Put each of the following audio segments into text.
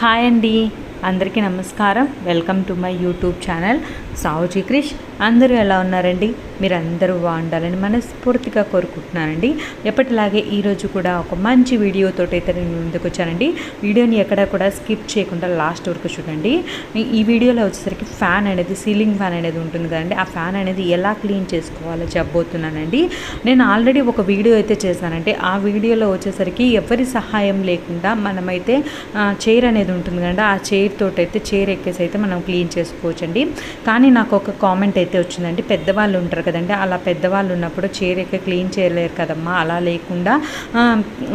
Hi అండి. అందరికీ నమస్కారం. Welcome to my YouTube channel Savuji Krish. అందరూ ఎలా ఉన్నారండి? మీరు అందరూ బాగుండాలని మనస్ఫూర్తిగా కోరుకుంటున్నానండి. ఎప్పటిలాగే ఈరోజు కూడా ఒక మంచి వీడియోతో అయితే నేను ముందుకు వచ్చానండి వీడియోని ఎక్కడ కూడా స్కిప్ చేయకుండా లాస్ట్ వరకు చూడండి. ఈ- వీడియోలో వచ్చేసరికి ఫ్యాన్ అనేది సీలింగ్ ఫ్యాన్ అనేది ఉంటుంది కదండి. ఆ ఫ్యాన్ అనేది ఎలా క్లీన్ చేసుకోవాలో చెప్పబోతున్నానండి. నేను ఆల్రెడీ ఒక వీడియో అయితే చేశానంటే ఆ వీడియోలో వచ్చేసరికి ఎవరి సహాయం లేకుండా మనమైతే చైర్ అనేది ఉంటుంది కదండి. ఆ చైర్ తోటైతే చైర్ ఎక్కేసి అయితే మనం క్లీన్ చేసుకోవచ్చండి. కానీ నాకు ఒక కామెంట్ అయితే అయితే వచ్చిందండి పెద్దవాళ్ళు ఉంటారు కదండి అలా పెద్దవాళ్ళు ఉన్నప్పుడు చీర ఎక్క క్లీన్ చేయలేరు కదమ్మా. అలా లేకుండా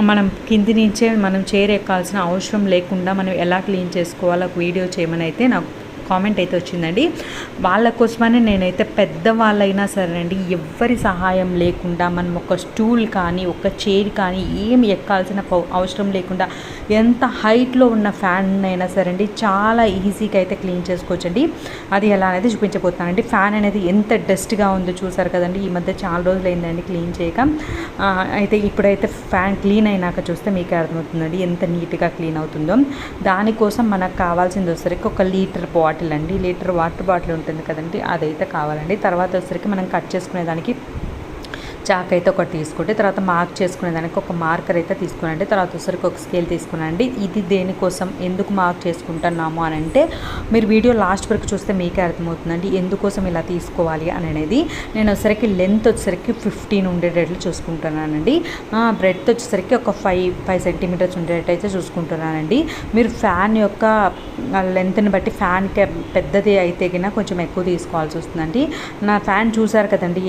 మనం కింది నుంచే మనం చీర ఎక్కాల్సిన అవసరం లేకుండా మనం ఎలా క్లీన్ చేసుకోవాలో ఒక వీడియో చేయమని అయితే నాకు కామెంట్ అయితే వచ్చిందండి. వాళ్ళ కోసమని నేనైతే పెద్దవాళ్ళైనా సరే అండి ఎవ్వరి సహాయం లేకుండా మనం ఒక స్టూల్ కానీ ఒక చైర్ కానీ ఏమి ఎక్కాల్సిన అవసరం లేకుండా ఎంత హైట్లో ఉన్న ఫ్యాన్ అయినా సరే అండి చాలా ఈజీగా అయితే క్లీన్ చేసుకోవచ్చండి. అది ఎలా అనేది చూపించబోతున్నానండి. ఫ్యాన్ అనేది ఎంత డస్ట్గా ఉందో చూసారు కదండి ఈ మధ్య చాలా రోజులు అయిందండి క్లీన్ చేయక అయితే ఇప్పుడైతే ఫ్యాన్ క్లీన్ అయినాక చూస్తే మీకే అర్థమవుతుందండి ఎంత నీట్గా క్లీన్ అవుతుందో. దానికోసం మనకు కావాల్సింది వచ్చేసరికి ఒక లీటర్ బాటిల్ అండి. లీటర్ వాటర్ బాటిల్ ఉంటుంది కదండి. అదైతే కావాలండి. తర్వాత వచ్చేసరికి మనం కట్ చేసుకునే దానికి చాక్ అయితే ఒకటి తీసుకుంటే తర్వాత మార్క్ చేసుకునే దానికి ఒక మార్కర్ అయితే తీసుకునండి. తర్వాత ఒకసారికి ఒక స్కేల్ తీసుకునండి. ఇది దేనికోసం ఎందుకు మార్క్ చేసుకుంటున్నాము అని అంటే మీరు వీడియో లాస్ట్ వరకు చూస్తే మీకే అర్థమవుతుందండి. ఎందుకోసం ఇలా తీసుకోవాలి అని అనేది. నేను ఒకసారికి లెంత్ వచ్చేసరికి ఫిఫ్టీన్ ఉండేటట్లు చూసుకుంటున్నానండి. బ్రెడ్త్ వచ్చేసరికి ఒక ఫైవ్ ఫైవ్ సెంటీమీటర్స్ ఉండేటట్టు అయితే చూసుకుంటున్నానండి. మీరు ఫ్యాన్ యొక్క లెంత్ని బట్టి ఫ్యాన్కి పెద్దది అయితే కింద కొంచెం ఎక్కువ తీసుకోవాల్సి వస్తుందండి. నా ఫ్యాన్ చూసారు కదండి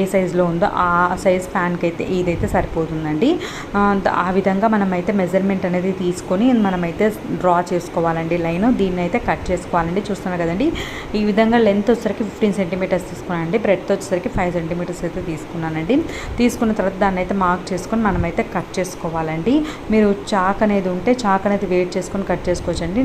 ఏ సైజులో ఉందో ఆ సైజ్ ఫ్యాన్కి అయితే ఇదైతే సరిపోతుందండి. ఆ, విధంగా మనమైతే మెజర్మెంట్ అనేది తీసుకొని మనమైతే డ్రా చేసుకోవాలండి లైన్. దీన్ని అయితే కట్ చేసుకోవాలండి. చూస్తున్నారు కదండి. ఈ విధంగా లెంత్ వచ్చేసరికి ఫిఫ్టీన్ సెంటీమీటర్స్ తీసుకున్నానండి. బ్రెడ్త్ వచ్చేసరికి ఫైవ్ సెంటీమీటర్స్ అయితే తీసుకున్నానండి. తీసుకున్న తర్వాత దాన్ని అయితే మార్క్ చేసుకొని మనమైతే కట్ చేసుకోవాలండి. మీరు చాక్ అనేది ఉంటే చాక్ అనేది వెయిట్ చేసుకొని కట్ చేసుకోవచ్చండి.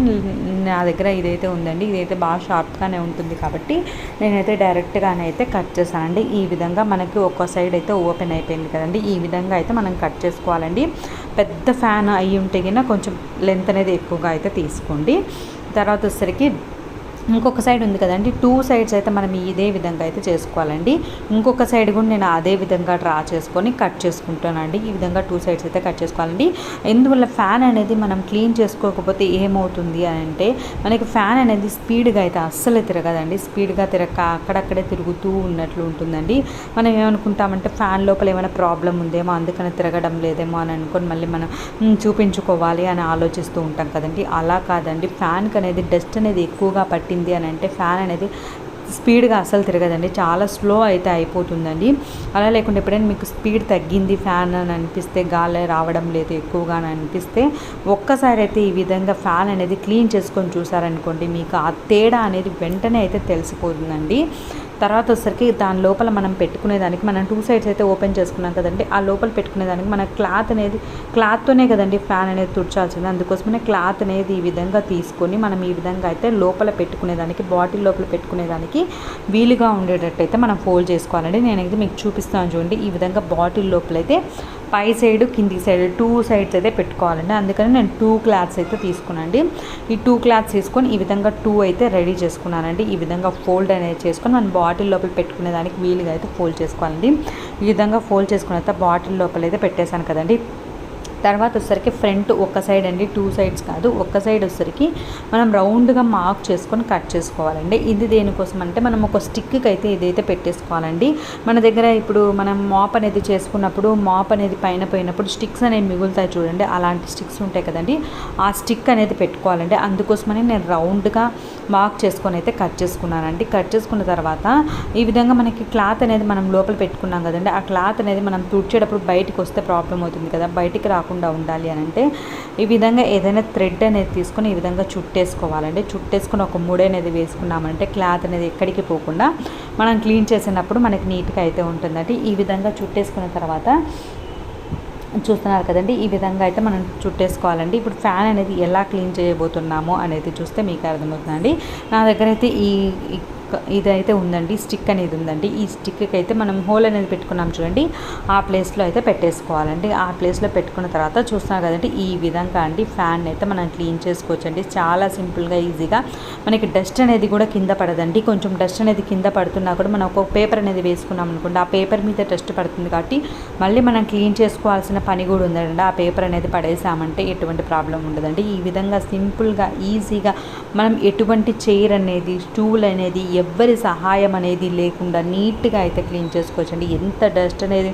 నా దగ్గర ఇదైతే ఉందండి. ఇదైతే బాగా షార్ప్గానే ఉంటుంది కాబట్టి నేనైతే డైరెక్ట్గానే అయితే కట్ చేశానండి. ఈ విధంగా మనకి ఒక సైడ్ అయితే ఓపెన్ అయిపోయింది కదండి. ఈ విధంగా అయితే మనం కట్ చేసుకోవాలండి. పెద్ద ఫ్యాన్ అయ్యి ఉంటే కింద కొంచెం లెంత్ అనేది ఎక్కువగా అయితే తీసుకోండి. తర్వాత వచ్చేసరికి ఇంకొక సైడ్ ఉంది కదండి. టూ సైడ్స్ అయితే మనం ఇదే విధంగా అయితే చేసుకోవాలండి. ఇంకొక సైడ్ కూడా నేను అదే విధంగా డ్రా చేసుకొని కట్ చేసుకుంటానండి. ఈ విధంగా టూ సైడ్స్ అయితే కట్ చేసుకోవాలండి. ఎందువల్ల ఫ్యాన్ అనేది మనం క్లీన్ చేసుకోకపోతే ఏమవుతుంది అని అంటే మనకి ఫ్యాన్ అనేది స్పీడ్గా అయితే అస్సలు తిరగదండి. స్పీడ్గా తిరగక అక్కడక్కడే తిరుగుతూ ఉన్నట్లు ఉంటుందండి. మనం ఏమనుకుంటామంటే ఫ్యాన్ లోపల ఏమైనా ప్రాబ్లం ఉందేమో అందుకని తిరగడం లేదేమో అని అనుకొని మళ్ళీ మనం చూపించుకోవాలి అని ఆలోచిస్తూ ఉంటాం కదండి. అలా కాదండి. ఫ్యాన్కి అనేది డస్ట్ అనేది ఎక్కువగా పట్టి పట్టింది అని అంటే ఫ్యాన్ అనేది స్పీడ్గా అసలు తిరగదండి. చాలా స్లో అయితే అయిపోతుందండి. అలా లేకుండా ఎప్పుడైనా మీకు స్పీడ్ తగ్గింది ఫ్యాన్ అని అనిపిస్తే గాలి రావడం లేదు ఎక్కువగా అని అనిపిస్తే ఒక్కసారి అయితే ఈ విధంగా ఫ్యాన్ అనేది క్లీన్ చేసుకొని చూసారనుకోండి మీకు ఆ తేడా అనేది వెంటనే అయితే తెలిసిపోతుందండి. తర్వాత వచ్చేసరికి దాని లోపల మనం పెట్టుకునేదానికి మనం టూ సైడ్స్ అయితే ఓపెన్ చేసుకున్నాం కదండి. ఆ లోపల పెట్టుకునేదానికి మన క్లాత్ అనేది క్లాత్తోనే కదండి ఫ్యాన్ అనేది తుడిచాల్సింది. అందుకోసమనే క్లాత్ అనేది ఈ విధంగా తీసుకొని మనం ఈ విధంగా అయితే లోపల పెట్టుకునేదానికి బాటిల్ లోపల పెట్టుకునేదానికి వీలుగా ఉండేటట్టు అయితే మనం ఫోల్డ్ చేసుకోవాలండి. నేనైతే మీకు చూపిస్తాను చూడండి. ఈ విధంగా బాటిల్ లోపల అయితే పై సైడ్ కింది సైడ్ టూ సైడ్స్ అయితే పెట్టుకోవాలండి. అందుకని నేను టూ క్లాత్స్ అయితే తీసుకున్నానండి. ఈ టూ క్లాత్స్ తీసుకొని ఈ విధంగా టూ అయితే రెడీ చేసుకున్నానండి. ఈ విధంగా ఫోల్డ్ అనేది చేసుకొని మనం బాటిల్ లోపల పెట్టుకునేదానికి వీలుగా అయితే ఫోల్డ్ చేసుకోవాలండి. ఈ విధంగా ఫోల్డ్ చేసుకున్న తర్వాత బాటిల్ లోపల అయితే పెట్టేశాను కదండి. తర్వాత వచ్చేసరికి ఫ్రంట్ ఒక సైడ్ అండి టూ సైడ్స్ కాదు ఒక సైడ్ వచ్చేసరికి మనం రౌండ్గా మార్క్ చేసుకొని కట్ చేసుకోవాలండి. ఇది దేనికోసం అంటే మనం ఒక స్టిక్కి అయితే ఇదైతే పెట్టేసుకోవాలండి మన దగ్గర ఇప్పుడు మనం మాప్ అనేది చేసుకున్నప్పుడు మాప్ అనేది పైన పోయినప్పుడు స్టిక్స్ అనేవి మిగులుతాయి చూడండి అలాంటి స్టిక్స్ ఉంటాయి కదండి ఆ స్టిక్ అనేది పెట్టుకోవాలండి. అందుకోసమని నేను రౌండ్గా మార్క్ చేసుకొని అయితే కట్ చేసుకున్నానండి. కట్ చేసుకున్న తర్వాత ఈ విధంగా మనకి క్లాత్ అనేది మనం లోపల పెట్టుకున్నాం కదండి. ఆ క్లాత్ అనేది మనం తుడిచేటప్పుడు బయటికి వస్తే ప్రాబ్లం అవుతుంది కదా. బయటికి రాకుండా ఉండాలి అని అంటే ఈ విధంగా ఏదైనా థ్రెడ్ అనేది తీసుకొని ఈ విధంగా చుట్టేసుకోవాలండి. చుట్టేసుకొని ఒక ముడి అనేది వేసుకున్నామంటే క్లాత్ అనేది ఎక్కడికి పోకుండా మనం క్లీన్ చేసినప్పుడు మనకి నీట్గా అయితే ఉంటుందండి. ఈ విధంగా చుట్టేసుకున్న తర్వాత చూస్తున్నారు కదండి. ఈ విధంగా అయితే మనం చుట్టేసుకోవాలండి. ఇప్పుడు ఫ్యాన్ అనేది ఎలా క్లీన్ చేయబోతున్నామో అనేది చూస్తే మీకు అర్థమవుతుందండి. నా దగ్గర అయితే ఈ ఇదైతే ఉందండి స్టిక్ అనేది ఉందండి. ఈ స్టిక్కి అయితే మనం హోల్ అనేది పెట్టుకున్నాం చూడండి. ఆ ప్లేస్లో అయితే పెట్టేసుకోవాలండి. ఆ ప్లేస్లో పెట్టుకున్న తర్వాత చూస్తున్నాం కదండి ఈ విధంగా అండి ఫ్యాన్ అయితే మనం క్లీన్ చేసుకోవచ్చు అండి చాలా సింపుల్గా ఈజీగా మనకి డస్ట్ అనేది కూడా కింద పడదండి. కొంచెం డస్ట్ అనేది కింద పడుతున్నా కూడా మనం ఒక పేపర్ అనేది వేసుకున్నాం అనుకోండి ఆ పేపర్ మీద డస్ట్ పడుతుంది కాబట్టి మళ్ళీ మనం క్లీన్ చేసుకోవాల్సిన పని కూడా ఉందండి. ఆ పేపర్ అనేది పడేసామంటే ఎటువంటి ప్రాబ్లం ఉండదండి. ఈ విధంగా సింపుల్గా ఈజీగా మనం ఎటువంటి చైర్ అనేది స్టూల్ అనేది ఎవ్వరి సహాయం అనేది లేకుండా నీట్గా అయితే క్లీన్ చేసుకోవచ్చండి. ఎంత డస్ట్ అనేది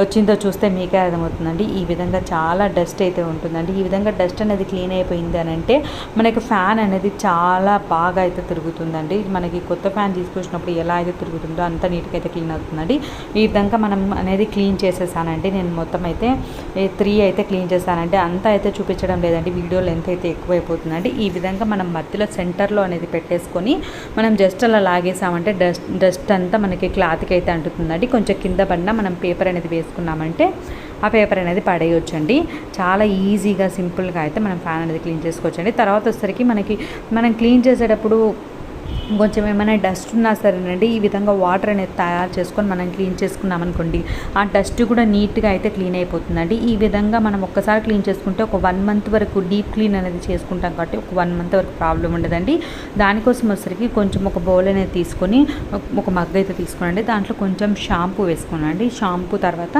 వచ్చిందో చూస్తే మీకే అర్థమవుతుందండి. ఈ విధంగా చాలా డస్ట్ అయితే ఉంటుందండి. ఈ విధంగా డస్ట్ అనేది క్లీన్ అయిపోయింది అని అంటే మనకి ఫ్యాన్ అనేది చాలా బాగా అయితే తిరుగుతుందండి. మనకి కొత్త ఫ్యాన్ తీసుకొచ్చినప్పుడు ఎలా అయితే తిరుగుతుందో అంత నీట్గా అయితే క్లీన్ అవుతుందండి. ఈ విధంగా మనం అనేది క్లీన్ చేసేసానండి. నేను మొత్తం అయితే త్రీ అయితే క్లీన్ చేశానండి అంతా అయితే చూపించడం లేదండి. వీడియో లెంత్ అయితే ఎక్కువైపోతుందండి. ఈ విధంగా మనం మధ్యలో సెంటర్లో అనేది పెట్టేసుకొని మనం జస్ట్ అలా లాగేసామంటే డస్ట్ డస్ట్ అంతా మనకి క్లాత్కి అయితే అంటుతుందండి. కొంచెం కింద పడినా మనం పేపర్ అనేది వేసుకున్నామంటే ఆ పేపర్ అనేది పడేయొచ్చండి. చాలా ఈజీగా సింపుల్గా అయితే మనం ఫ్యాన్ అనేది క్లీన్ చేసుకోవచ్చండి. తర్వాత వచ్చేసరికి మనకి మనం క్లీన్ చేసేటప్పుడు కొంచెం ఏమైనా డస్ట్ ఉన్నా సరేనండి ఈ విధంగా వాటర్ అనేది తయారు చేసుకొని మనం క్లీన్ చేసుకున్నాం అనుకోండి ఆ డస్ట్ కూడా నీట్గా అయితే క్లీన్ అయిపోతుందండి. ఈ విధంగా మనం ఒక్కసారి క్లీన్ చేసుకుంటే ఒక వన్ మంత్ వరకు డీప్ క్లీన్ అనేది చేసుకుంటాం కాబట్టి ఒక వన్ మంత్ వరకు ప్రాబ్లం ఉండదండి. దానికోసం వచ్చరికి కొంచెం ఒక బౌల్ అనేది తీసుకొని ఒక మగ్గ అయితే తీసుకోనండి. దాంట్లో కొంచెం షాంపూ వేసుకోనండి. షాంపూ తర్వాత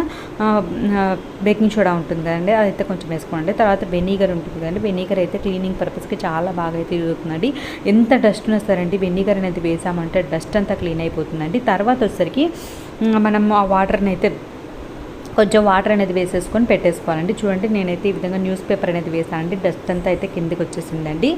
బేకింగ్ సోడా ఉంటుంది కదండి అదైతే కొంచెం వేసుకోండి తర్వాత వెనిగర్ ఉంటుంది కదండి వెనిగర్ అయితే క్లీనింగ్ పర్పస్కి చాలా బాగా అయితే యూజ్ అవుతుందండి. ఎంత డస్ట్ ఉన్నా సరే అండి వెనిగర్ అనేది వేసామంటే డస్ట్ అంతా క్లీన్ అయిపోతుందండి. తర్వాత వచ్చేసరికి మనం ఆ వాటర్ని అయితే కొంచెం వాటర్ అనేది వేసేసుకొని పెట్టేసుకోవాలండి. చూడండి నేనైతే ఈ విధంగా న్యూస్ పేపర్ అనేది వేసానండి డస్ట్ అంతా అయితే కిందికి వచ్చేసిందండి.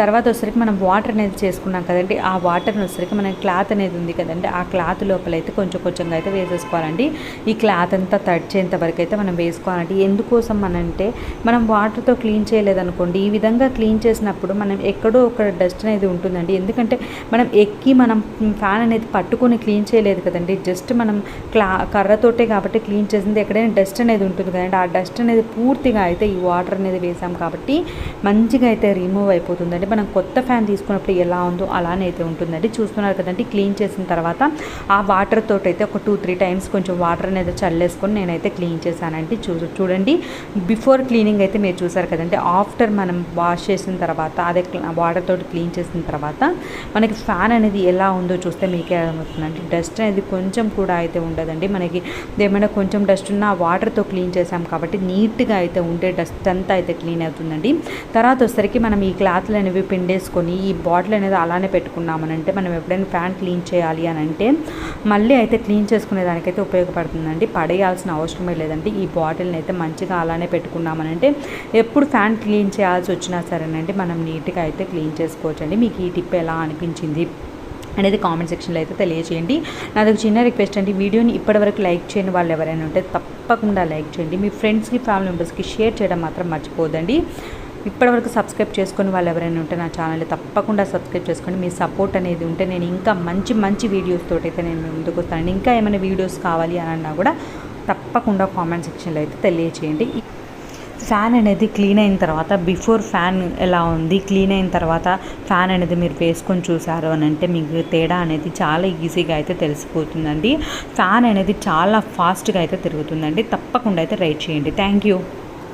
తర్వాత వచ్చరికి మనం వాటర్ అనేది చేసుకున్నాం కదండి. ఆ వాటర్ని వచ్చరికి మనం క్లాత్ అనేది ఉంది కదండి. ఆ క్లాత్ లోపల అయితే కొంచెం కొంచెంగా అయితే వేసేసుకోవాలండి. ఈ క్లాత్ అంతా తడిచేంత వరకు అయితే మనం వేసుకోవాలండి. ఎందుకోసం అనంటే మనం వాటర్తో క్లీన్ చేయలేదనుకోండి. ఈ విధంగా క్లీన్ చేసినప్పుడు మనం ఎక్కడో ఒక డస్ట్ అనేది ఉంటుందండి. ఎందుకంటే మనం ఎక్కి మనం ఫ్యాన్ అనేది పట్టుకొని క్లీన్ చేయలేదు కదండి. జస్ట్ మనం క్లా కర్రతోటే కాబట్టి క్లీన్ చేసి వచ్చేసింది ఎక్కడైనా డస్ట్ అనేది ఉంటుంది కదండి ఆ డస్ట్ అనేది పూర్తిగా అయితే ఈ వాటర్ అనేది వేసాం కాబట్టి మంచిగా అయితే రిమూవ్ అయిపోతుందండి. మనం కొత్త ఫ్యాన్ తీసుకున్నప్పుడు ఎలా ఉందో అలానే అయితే ఉంటుందండి. చూస్తున్నారు కదండి క్లీన్ చేసిన తర్వాత ఆ వాటర్ తోటి అయితే ఒక టూ త్రీ టైమ్స్ కొంచెం వాటర్ అనేది చల్లేసుకొని నేనైతే క్లీన్ చేశానండి. చూ చూడండి బిఫోర్ క్లీనింగ్ అయితే మీరు చూసారు కదండి ఆఫ్టర్ మనం వాష్ చేసిన తర్వాత అదే వాటర్ తోటి క్లీన్ చేసిన తర్వాత మనకి ఫ్యాన్ అనేది ఎలా ఉందో చూస్తే మీకే అర్థమవుతుందండి. డస్ట్ అనేది కొంచెం కూడా అయితే ఉండదండి. మనకి ఏమైనా కొంచెం డస్ట్ ఉన్న వాటర్తో క్లీన్ చేసాం కాబట్టి నీట్గా అయితే ఉండే డస్ట్ అంతా అయితే క్లీన్ అవుతుందండి. తర్వాత వచ్చేసరికి మనం ఈ క్లాత్లు అనేవి పిండేసుకొని ఈ బాటిల్ అనేది అలానే పెట్టుకున్నామనంటే మనం ఎప్పుడైనా ఫ్యాన్ క్లీన్ చేయాలి అని అంటే మళ్ళీ అయితే క్లీన్ చేసుకునే దానికైతే ఉపయోగపడుతుందండి. పడేయాల్సిన అవసరమే లేదండి. ఈ బాటిల్ని అయితే మంచిగా అలానే పెట్టుకున్నామనంటే ఎప్పుడు ఫ్యాన్ క్లీన్ చేయాల్సి వచ్చినా సరేనండి మనం నీట్గా అయితే క్లీన్ చేసుకోవచ్చండి. మీకు ఈ టిప్ ఎలా అనిపించింది? అనేది కామెంట్ సెక్షన్లో అయితే తెలియజేయండి నాది ఒక చిన్న రిక్వెస్ట్ అండి. వీడియోని ఇప్పటివరకు లైక్ చేయని వాళ్ళు ఎవరైనా ఉంటే తప్పకుండా లైక్ చేయండి. మీ ఫ్రెండ్స్కి ఫ్యామిలీ మెంబర్స్కి షేర్ చేయడం మాత్రం మర్చిపోదండి ఇప్పటివరకు సబ్స్క్రైబ్ చేసుకుని వాళ్ళు ఎవరైనా ఉంటే నా ఛానల్ తప్పకుండా సబ్స్క్రైబ్ చేసుకోండి. మీ సపోర్ట్ అనేది ఉంటే నేను ఇంకా మంచి మంచి వీడియోస్ తోటైతే నేను ముందుకు వస్తానండి. ఇంకా ఏమైనా వీడియోస్ కావాలి అని అన్నా కూడా తప్పకుండా కామెంట్ సెక్షన్లో అయితే తెలియజేయండి ఫ్యాన్ అనేది క్లీన్ అయిన తర్వాత బిఫోర్ ఫ్యాన్ ఎలా ఉంది క్లీన్ అయిన తర్వాత ఫ్యాన్ అనేది మీరు వేసుకొని చూసారు అని అంటే మీకు తేడా అనేది చాలా ఈజీగా అయితే తెలిసిపోతుందండి. ఫ్యాన్ అనేది చాలా ఫాస్ట్గా అయితే తిరుగుతుందండి. తప్పకుండా అయితే రైట్ చేయండి. Thank you.